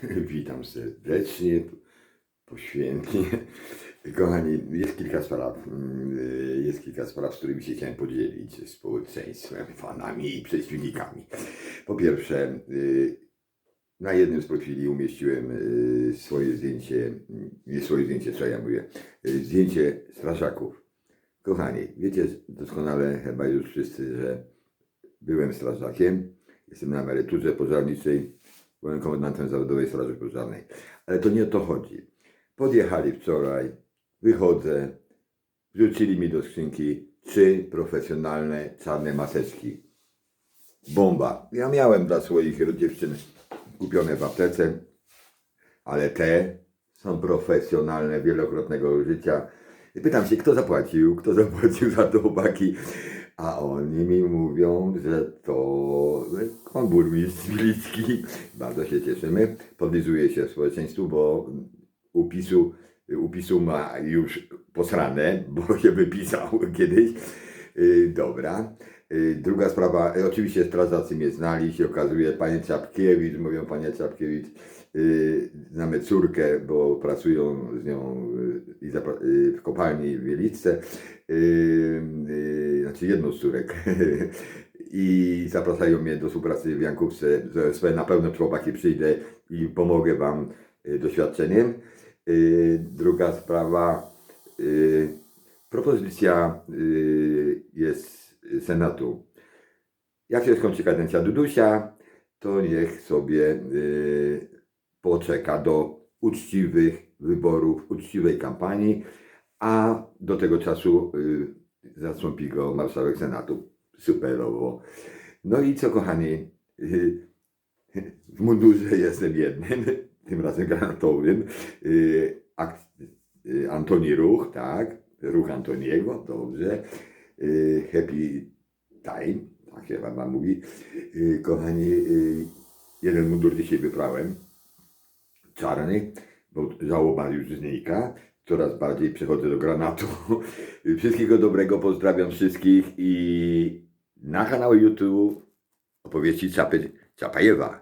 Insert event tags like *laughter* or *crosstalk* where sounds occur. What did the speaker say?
*laughs* Witam serdecznie, poświętnie. *laughs* Kochani, jest kilka spraw, mm, jest kilka spraw, z którymi się chciałem podzielić ze społeczeństwem, fanami i przeciwnikami. Po pierwsze, y, na jednym z profili umieściłem y, swoje zdjęcie, nie swoje zdjęcie, co ja mówię, y, zdjęcie strażaków. Kochani, wiecie doskonale chyba już wszyscy, że byłem strażakiem, jestem na emeryturze pożarniczej, byłem komendantem zawodowej Straży Pożarnej. Ale to nie o to chodzi. Podjechali wczoraj, wychodzę, wrzucili mi do skrzynki trzy profesjonalne czarne maseczki. Bomba. Ja miałem dla swoich dziewczyn kupione w aptece, ale te są profesjonalne, wielokrotnego użycia. I pytam się, kto zapłacił, kto zapłacił za to chłopaki. A oni mi mówią, że to pan burmistrz Wilicki. Bardzo się cieszymy. Podlizuje się społeczeństwu, bo upisu, upisu ma już posrane, bo *laughs* się wypisał kiedyś. Yy, Dobra. Yy, Druga sprawa, yy, oczywiście strażacy mnie znali, się okazuje, panie Czapkiewicz, mówią panie Czapkiewicz, znamy córkę, bo pracują z nią w kopalni w Wieliczce, znaczy jedną z córek. *laughs* I zapraszają mnie do współpracy w Jankówce z OSP. Na pewno chłopaki przyjdę i pomogę Wam yy, doświadczeniem. Yy, Druga sprawa, yy, propozycja jest Senatu. Jak się skończy kadencja Dudusia, to niech sobie poczeka do uczciwych wyborów, uczciwej kampanii, a do tego czasu zastąpi go marszałek Senatu. Superowo. No i co kochani, *laughs* w mundurze jestem jednym, *laughs* tym razem granatowym. Ak- yy, Antoni Ruch, tak, Ruch Antoniego, dobrze. Yy, happy time, tak się mama mówi. Kochani, jeden mundur dzisiaj wybrałem, czarny, bo żałoba już znika. Coraz bardziej przechodzę do granatu. *laughs* Wszystkiego dobrego, pozdrawiam wszystkich i na kanale YouTube opowieści Czapy, Czapajewa.